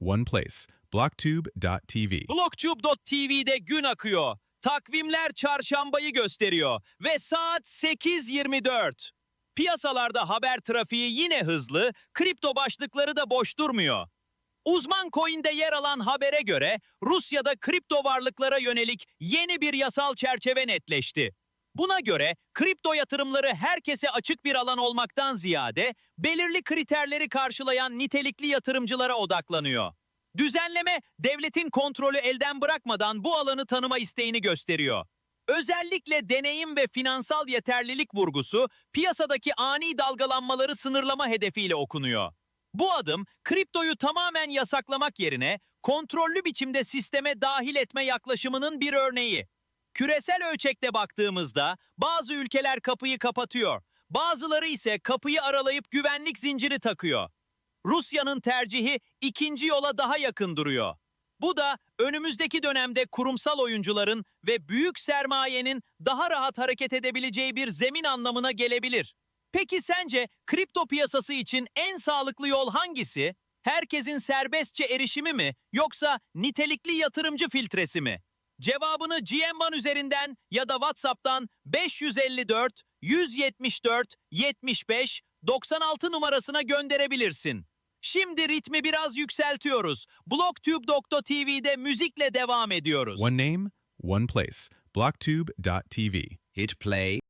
one place. Blocktube.tv. Blogtube.tv'de gün akıyor. Takvimler çarşambayı gösteriyor ve saat 8.24. Piyasalarda haber trafiği yine hızlı, kripto başlıkları da boş durmuyor. Uzman Coin'de yer alan habere göre Rusya'da kripto varlıklara yönelik yeni bir yasal çerçeve netleşti. Buna göre kripto yatırımları herkese açık bir alan olmaktan ziyade belirli kriterleri karşılayan nitelikli yatırımcılara odaklanıyor. Düzenleme devletin kontrolü elden bırakmadan bu alanı tanıma isteğini gösteriyor. Özellikle deneyim ve finansal yeterlilik vurgusu piyasadaki ani dalgalanmaları sınırlama hedefiyle okunuyor. Bu adım kriptoyu tamamen yasaklamak yerine kontrollü biçimde sisteme dahil etme yaklaşımının bir örneği. Küresel ölçekte baktığımızda bazı ülkeler kapıyı kapatıyor, bazıları ise kapıyı aralayıp güvenlik zinciri takıyor. Rusya'nın tercihi ikinci yola daha yakın duruyor. Bu da önümüzdeki dönemde kurumsal oyuncuların ve büyük sermayenin daha rahat hareket edebileceği bir zemin anlamına gelebilir. Peki sence kripto piyasası için en sağlıklı yol hangisi? Herkesin serbestçe erişimi mi yoksa nitelikli yatırımcı filtresi mi? Cevabını GM1 üzerinden ya da WhatsApp'tan 554 174 75 96 numarasına gönderebilirsin. Şimdi ritmi biraz yükseltiyoruz. Blogtube.tv'de müzikle devam ediyoruz. One name, one place. Blocktube.tv. Hit play